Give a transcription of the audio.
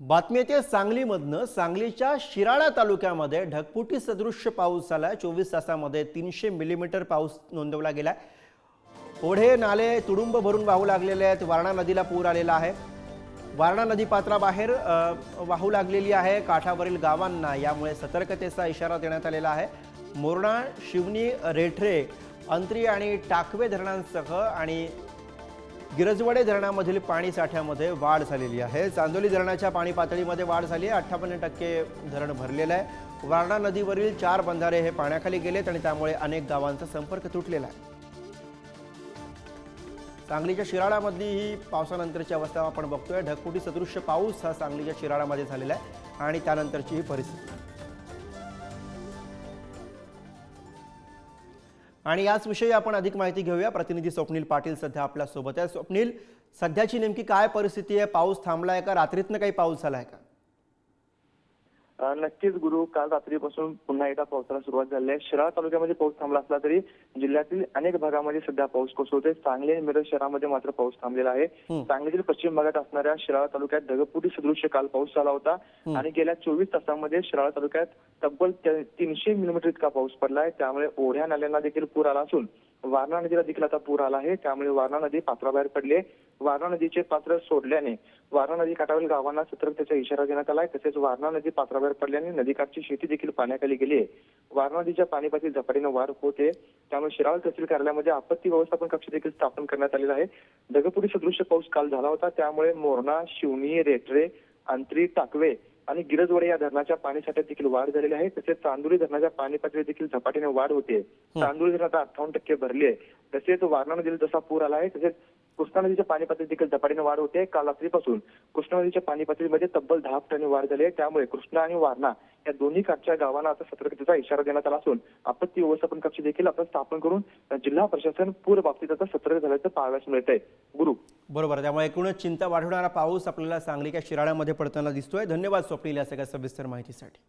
बातमी येते सांगलीमधनं. सांगलीच्या शिराळा तालुक्यामध्ये ढगपुटी सदृश्य पाऊस झाला चोवीस तासामध्ये तीनशे मिलीमीटर पाऊस नोंदवला गेला ओढे नाले तुडुंब भरून वाहू लागलेले आहेत. वारणा नदीला पूर आलेला आहे. वारणा नदी पात्राबाहेर वाहू लागलेली आहे. काठावरील गावांना यामुळे सतर्कतेचा इशारा देण्यात आलेला आहे. मोरणा शिवनी रेठरे अंत्री आणि टाकवे धरणांसह आणि गिरजवडे धरणामधील पाणी साठ्यामध्ये वाढ झालेली आहे. चांदोली धरणाच्या पाणी पातळीमध्ये वाढ झाली आहे. अठ्ठावन्न टक्के धरण भरलेलं आहे. वारणा नदीवरील चार बंधारे हे पाण्याखाली गेलेत आणि त्यामुळे अनेक गावांचा संपर्क तुटलेला आहे. सांगलीच्या शिराळामधली ही पावसानंतरची अवस्था आपण बघतोय. ढगफुटी सदृश्य पाऊस हा सांगलीच्या शिराळामध्ये झालेला आहे आणि त्यानंतरची ही परिस्थिती. आणि याच विषयी आपण अधिक माहिती घेऊया. प्रतिनिधी स्वप्नील पाटील सध्या आपल्यासोबत आहे. स्वप्नील सध्याची नेमकी काय परिस्थिती आहे? पाऊस थांबलाय का? रात्रीतनं काही पाऊस झालाय का? नक्कीच गुरु काल रात्रीपासून पुन्हा एकदा पावसाला सुरुवात झाली आहे. शिराळा तालुक्यामध्ये पाऊस थांबला असला तरी जिल्ह्यातील अनेक भागामध्ये सध्या पाऊस कोसळतोय. सांगली आणि मिरज शहरामध्ये मात्र पाऊस थांबलेला आहे. सांगलीतील पश्चिम भागात असणाऱ्या शिराळा तालुक्यात ढगफुटी सदृश्य काल पाऊस झाला होता. आणि गेल्या चोवीस तासांमध्ये शिराळा तालुक्यात तब्बल तीनशे मिलीमीटर इतका पाऊस पडला आहे. त्यामुळे ओढ्या नाल्यांना देखील पूर आला असून वारणा नदीला देखील आता पूर आला आहे. त्यामुळे वारणा नदी पात्राबाहेर पडली वारणा नदीचे पात्र सोडल्याने वारणा नदी काठावरील गावांना सतर्कतेचा इशारा देण्यात आला आहे तसेच वारणा नदी पात्राबाहेर पडल्याने नदीकाठची शेती देखील पाण्याखाली गेली आहे. वारणा नदीच्या पाणीपातील झपाटीने वाढ होते त्यामुळे शिराळ तहसील कार्यालयामध्ये आपत्ती व्यवस्थापन कक्ष देखील स्थापन करण्यात आलेला आहे. ढगफुटी सदृश्य पाऊस काल झाला होता. त्यामुळे मोरणा शिवणी रेटरे अंतरी टाकवे आणि गिरजवडे या धरणाच्या पाणीसाठ्यात देखील वाढ झालेली आहे. तसेच चांदोली धरणाच्या पाणी पातळीत देखील झपाटीने वाढ होते चांदोली धरण आता अठ्ठावन्न टक्के भरली आहे. तसेच वारणा नदीला जसा पूर आला आहे तसेच कृष्णा नदीच्या पाणी पातळीत देखील झपाटीने वाढ होते. काल रात्रीपासून कृष्णा नदीच्या पाणी पातळीमध्ये तब्बल दहा फुटांनी वाढ झाली आहे. त्यामुळे कृष्णा आणि वारणा या दोन्ही काठच्या गावांना आता सतर्कतेचा इशारा देण्यात आला असून आपत्ती व्यवस्थापन कक्ष देखील आपण स्थापन करून जिल्हा प्रशासन पूर बाबतीत आता सतर्क झाल्याचं पाहाव्यास मिळत आहे गुरु. बरोबर. त्यामुळे एकूणच चिंता वाढवणारा पाऊस आपल्याला सांगलीच्या शिराळ्यामध्ये पडताना दिसतोय. धन्यवाद स्वप्नील या सगळ्या सविस्तर माहितीसाठी.